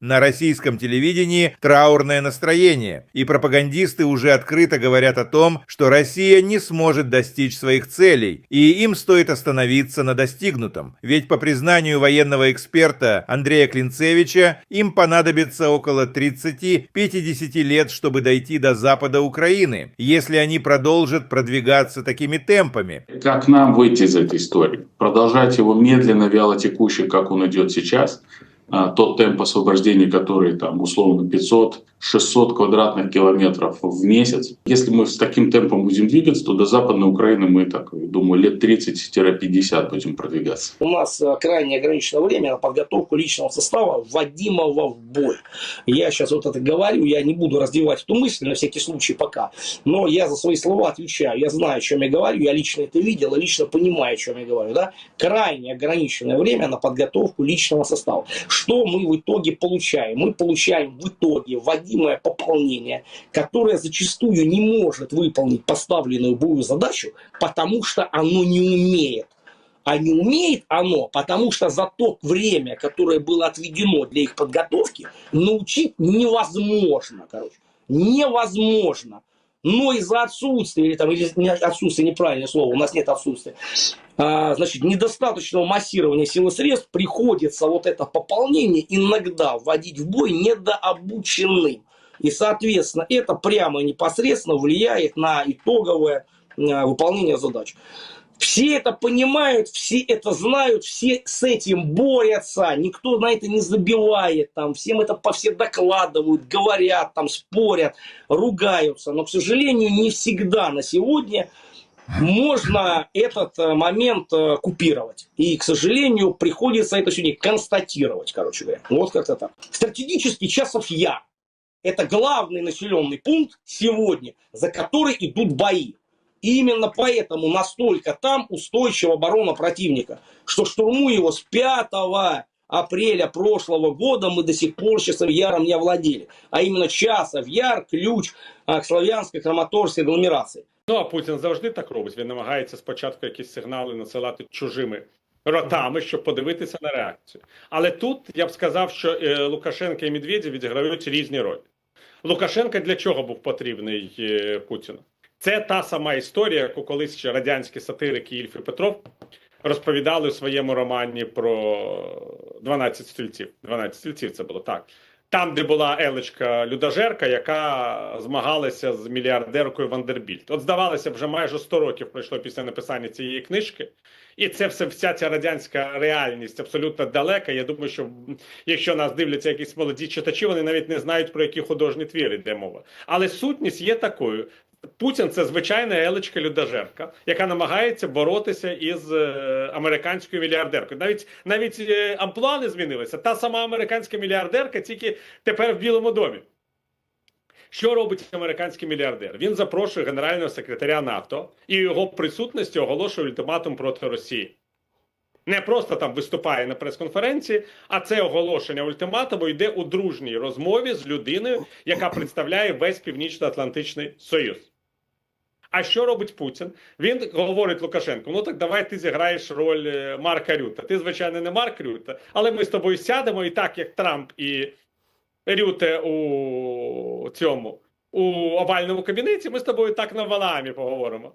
На российском телевидении траурное настроение, и пропагандисты уже открыто говорят о том, что Россия не сможет достичь своих целей, и им стоит остановиться на достигнутом. Ведь по признанию военного эксперта Андрея Клинцевича, им понадобится около 30-50 лет, чтобы дойти до запада Украины, если они продолжат продвигаться такими темпами. Как нам выйти из этой истории? Продолжать его медленно, вяло текущий, как он идет сейчас – тот темп освобождения, который там условно 500-600 квадратных километров в месяц. Если мы с таким темпом будем двигаться, то до Западной Украины мы, так думаю, лет 30-50 будем продвигаться. У нас э, крайне ограниченное время на подготовку личного состава, вводимого в бой. Я сейчас вот это говорю, я не буду раздевать эту мысль на всякий случай пока, но я за свои слова отвечаю. Я знаю, о чем я говорю, я лично это видел лично понимаю, о чем я говорю. Да? Крайне ограниченное время на подготовку личного состава что мы в итоге получаем? Мы получаем в итоге вводимое пополнение, которое зачастую не может выполнить поставленную боевую задачу, потому что оно не умеет. А не умеет оно, потому что за то время, которое было отведено для их подготовки, научить невозможно, короче. Невозможно но из-за отсутствия, или, там, или не отсутствие, неправильное слово, у нас нет отсутствия, а, значит, недостаточного массирования сил и средств приходится вот это пополнение иногда вводить в бой недообученным. И, соответственно, это прямо и непосредственно влияет на итоговое а, выполнение задач. Все это понимают, все это знают, все с этим борются, никто на это не забивает, там, всем это по все докладывают, говорят, там, спорят, ругаются. Но, к сожалению, не всегда на сегодня можно этот э, момент э, купировать. И, к сожалению, приходится это сегодня констатировать, короче говоря. Вот как-то так. Стратегический часов я. Это главный населенный пункт сегодня, за который идут бои. И именно поэтому настолько там устойчива оборона противника, что штурму его с 5 апреля прошлого года мы до сих пор часов яром не овладели. А именно часов яр ключ к славянській краматорській агломерації. Ну а Путін завжди так робить. Він намагається спочатку якісь сигнали насилати чужими ротами, щоб подивитися на реакцію. Але тут я б сказав, що е, Лукашенка і Медведєв відіграють різні ролі. Лукашенка для чого був потрібний е, Путіну? Це та сама історія, яку колись ще радянські сатирики Ільф і Петров розповідали у своєму романі про 12 стільців. 12 стільців це було так. Там, де була Елечка Людажерка, яка змагалася з мільярдеркою Вандербільт. От здавалося, вже майже 100 років пройшло після написання цієї книжки, і це все вся ця радянська реальність абсолютно далека. Я думаю, що якщо нас дивляться якісь молоді читачі, вони навіть не знають про які художні твіри йде мова. Але сутність є такою: Путін це звичайна елечка людожерка, яка намагається боротися із е, американською мільярдеркою. Навіть навіть е, амплуа не змінилися. Та сама американська мільярдерка, тільки тепер в Білому домі. Що робить американський мільярдер? Він запрошує генерального секретаря НАТО і його присутності оголошує ультиматум проти Росії. Не просто там виступає на прес-конференції, а це оголошення ультиматуму йде у дружній розмові з людиною, яка представляє весь Північно-Атлантичний Союз. А що робить Путін? Він говорить Лукашенко: ну так давай ти зіграєш роль е, Марка Рюта. Ти, звичайно, не Марк Рюта, але ми з тобою сядемо і так, як Трамп і Рюте у цьому у овальному кабінеті, ми з тобою так на валамі поговоримо.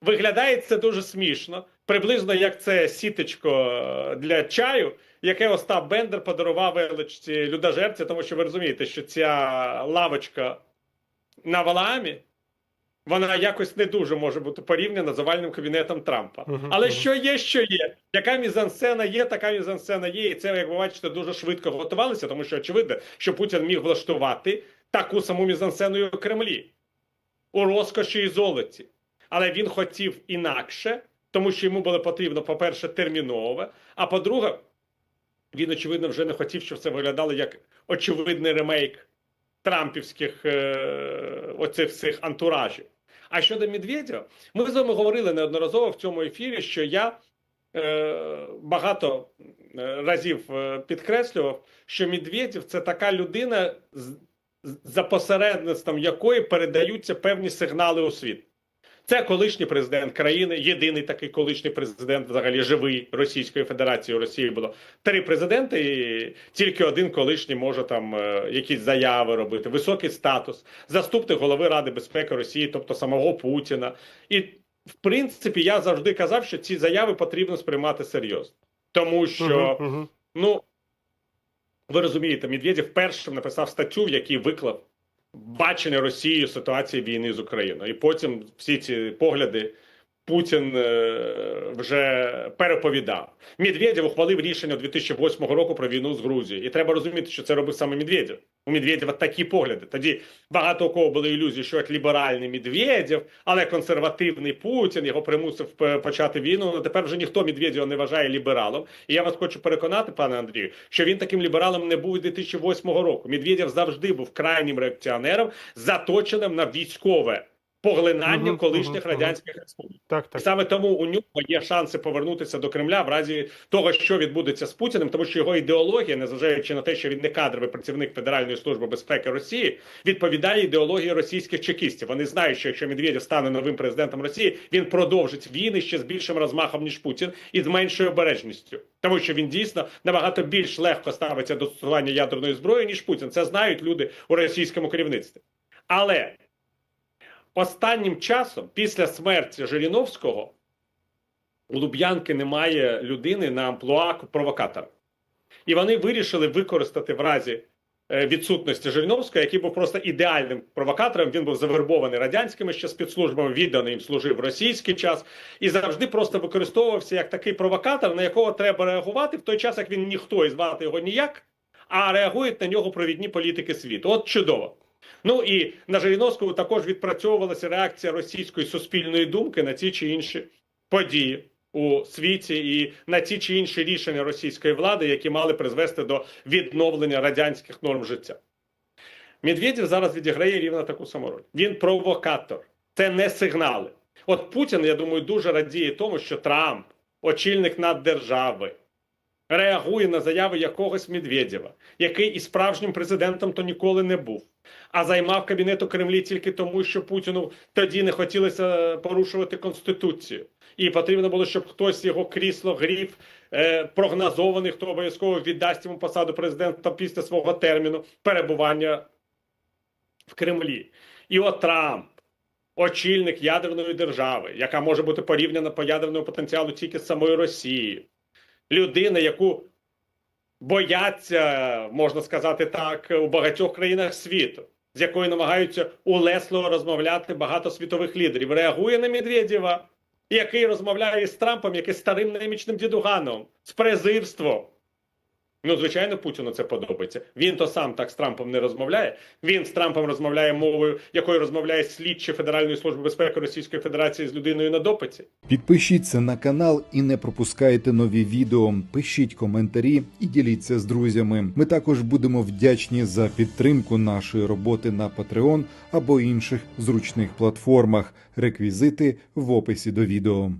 Виглядає це дуже смішно, приблизно як це сіточко для чаю, яке Остап Бендер подарував величці людожерці, тому що ви розумієте, що ця лавочка на Валаамі, вона якось не дуже може бути порівняна з овальним кабінетом Трампа. Uh -huh, Але uh -huh. що є, що є. Яка мізансцена є, така мізансцена є. І це, як ви бачите, дуже швидко готувалися, тому що очевидно, що Путін міг влаштувати таку саму мізансцену і у Кремлі у розкоші і золоті. Але він хотів інакше, тому що йому було потрібно, по-перше, термінове. А по-друге, він, очевидно, вже не хотів, щоб це виглядало як очевидний ремейк трампівських е оцих всіх антуражів. А щодо Медведєва, ми з вами говорили неодноразово в цьому ефірі, що я е багато разів е, підкреслював, що Медведєв – це така людина, за посередництвом якої передаються певні сигнали у світ. Це колишній президент країни, єдиний такий колишній президент, взагалі живий Російської Федерації. У Росії було три президенти, і тільки один колишній може там е, якісь заяви робити. Високий статус, заступник голови Ради безпеки Росії, тобто самого Путіна. І в принципі я завжди казав, що ці заяви потрібно сприймати серйозно, тому що Мгм, мгм. ну ви розумієте, Медведєв першим написав статтю, в якій виклав бачення Росією ситуації війни з Україною. І потім всі ці погляди Путін е, вже переповідав. Медведєв ухвалив рішення 2008 року про війну з Грузією. І треба розуміти, що це робив саме Медведєв. У Медведєва такі погляди. Тоді багато у кого були ілюзії, що як ліберальний Медведєв, але консервативний Путін його примусив почати війну. Ну тепер вже ніхто Медведєва не вважає лібералом. І я вас хочу переконати, пане Андрію, що він таким лібералом не був і 2008 року. Медведєв завжди був крайнім реакціонером, заточеним на військове поглинання Мгм, колишніх мгм. радянських республік. Так, так. Саме тому у нього є шанси повернутися до Кремля в разі того, що відбудеться з Путіним, тому що його ідеологія, незважаючи на те, що він не кадровий працівник Федеральної служби безпеки Росії, відповідає ідеології російських чекістів. Вони знають, що якщо Медведєв стане новим президентом Росії, він продовжить війни ще з більшим розмахом ніж Путін і з меншою обережністю, тому що він дійсно набагато більш легко ставиться до застосування ядерної зброї ніж Путін. Це знають люди у російському керівництві. Але останнім часом, після смерті Жириновського, у Луб'янки немає людини на амплуа провокатора. І вони вирішили використати в разі е, відсутності Жириновського, який був просто ідеальним провокатором. Він був завербований радянськими ще спецслужбами, відданий їм служив російський час і завжди просто використовувався як такий провокатор, на якого треба реагувати в той час, як він ніхто і звати його ніяк, а реагують на нього провідні політики світу. От чудово. Ну і на Жириновського також відпрацьовувалася реакція російської суспільної думки на ті чи інші події у світі і на ті чи інші рішення російської влади, які мали призвести до відновлення радянських норм життя. Медведєв зараз відіграє рівно таку саму роль. Він провокатор, це не сигнали. От Путін, я думаю, дуже радіє тому, що Трамп, очільник наддержави, реагує на заяви якогось Медведєва, який і справжнім президентом то ніколи не був, а займав кабінет у Кремлі тільки тому, що Путіну тоді не хотілося порушувати конституцію, і потрібно було, щоб хтось його крісло грів, е, прогнозований, хто обов'язково віддасть йому посаду президента після свого терміну перебування в Кремлі. І от Трамп. Очільник ядерної держави, яка може бути порівняна по ядерному потенціалу тільки з самою Росією, людина, яку бояться, можна сказати так, у багатьох країнах світу, з якою намагаються улесливо розмовляти багато світових лідерів, реагує на Медведєва, який розмовляє з Трампом, як і старим немічним дідуганом, з презирством. Ну, звичайно, Путіну це подобається. Він то сам так з Трампом не розмовляє. Він з Трампом розмовляє мовою, якою розмовляє слідчий Федеральної служби безпеки Російської Федерації з людиною на допиті. Підпишіться на канал і не пропускайте нові відео. Пишіть коментарі і діліться з друзями. Ми також будемо вдячні за підтримку нашої роботи на Patreon або інших зручних платформах. Реквізити в описі до відео.